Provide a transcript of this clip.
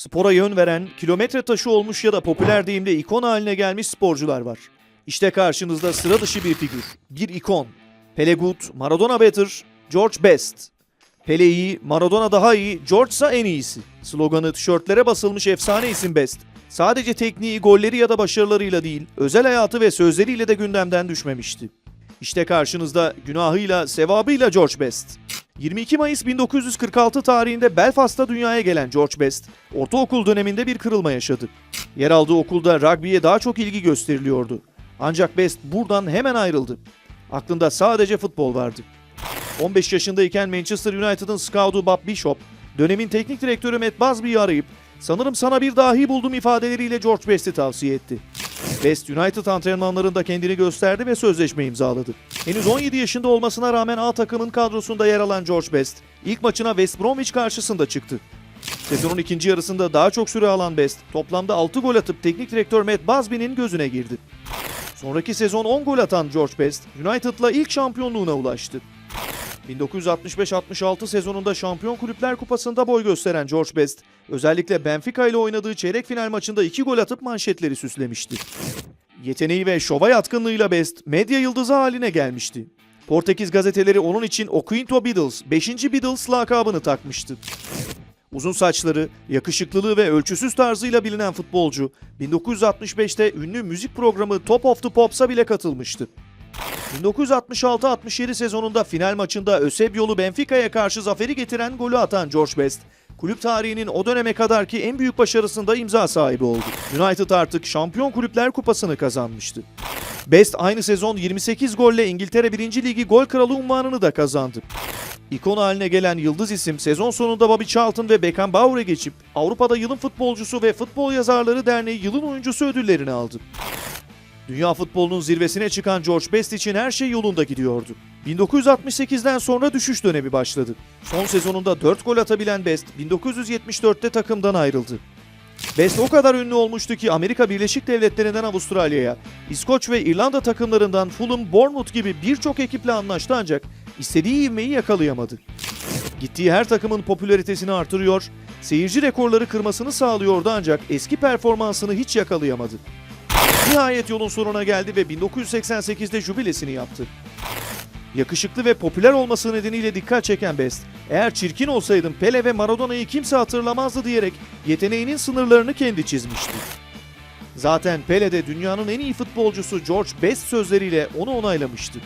Spora yön veren, kilometre taşı olmuş ya da popüler deyimle ikon haline gelmiş sporcular var. İşte karşınızda sıra dışı bir figür, bir ikon. Pele good, Maradona better, George best. Pele iyi, Maradona daha iyi, George ise en iyisi. Sloganı tişörtlere basılmış efsane isim best. Sadece tekniği, golleri ya da başarılarıyla değil, özel hayatı ve sözleriyle de gündemden düşmemişti. İşte karşınızda günahıyla, sevabıyla George Best. 22 Mayıs 1946 tarihinde Belfast'ta dünyaya gelen George Best, ortaokul döneminde bir kırılma yaşadı. Yer aldığı okulda rugby'ye daha çok ilgi gösteriliyordu. Ancak Best buradan hemen ayrıldı. Aklında sadece futbol vardı. 15 yaşındayken Manchester United'ın scoutu Bob Bishop, dönemin teknik direktörü Matt Busby'yi arayıp sanırım sana bir dahi buldum ifadeleriyle George Best'i tavsiye etti. West United antrenmanlarında kendini gösterdi ve sözleşme imzaladı. Henüz 17 yaşında olmasına rağmen A takımın kadrosunda yer alan George Best, ilk maçına West Bromwich karşısında çıktı. Sezonun ikinci yarısında daha çok süre alan Best, toplamda 6 gol atıp teknik direktör Matt Busby'nin gözüne girdi. Sonraki sezon 10 gol atan George Best, United'la ilk şampiyonluğuna ulaştı. 1965-66 sezonunda Şampiyon Kulüpler Kupası'nda boy gösteren George Best, özellikle Benfica ile oynadığı çeyrek final maçında 2 gol atıp manşetleri süslemişti. Yeteneği ve şova yatkınlığıyla Best, medya yıldızı haline gelmişti. Portekiz gazeteleri onun için O Quinto Beatles, 5. Beatles lakabını takmıştı. Uzun saçları, yakışıklılığı ve ölçüsüz tarzıyla bilinen futbolcu, 1965'te ünlü müzik programı Top of the Pops'a bile katılmıştı. 1966-67 sezonunda final maçında Ösebyolu Benfica'ya karşı zaferi getiren golü atan George Best, kulüp tarihinin o döneme kadarki en büyük başarısında imza sahibi oldu. United artık Şampiyon Kulüpler Kupası'nı kazanmıştı. Best aynı sezon 28 golle İngiltere 1. Ligi gol kralı unvanını da kazandı. İkon haline gelen yıldız isim sezon sonunda Bobby Charlton ve Beckenbauer'e geçip Avrupa'da yılın futbolcusu ve Futbol Yazarları Derneği yılın oyuncusu ödüllerini aldı. Dünya futbolunun zirvesine çıkan George Best için her şey yolunda gidiyordu. 1968'den sonra düşüş dönemi başladı. Son sezonunda 4 gol atabilen Best 1974'te takımdan ayrıldı. Best o kadar ünlü olmuştu ki Amerika Birleşik Devletleri'nden Avustralya'ya, İskoç ve İrlanda takımlarından Fulham, Bournemouth gibi birçok ekiple anlaştı ancak istediği ivmeyi yakalayamadı. Gittiği her takımın popülaritesini artırıyor, seyirci rekorları kırmasını sağlıyordu ancak eski performansını hiç yakalayamadı. Nihayet yolun sonuna geldi ve 1988'de jübilesini yaptı. Yakışıklı ve popüler olması nedeniyle dikkat çeken Best, eğer çirkin olsaydım Pele ve Maradona'yı kimse hatırlamazdı diyerek yeteneğinin sınırlarını kendi çizmişti. Zaten Pele de dünyanın en iyi futbolcusu George Best sözleriyle onu onaylamıştı.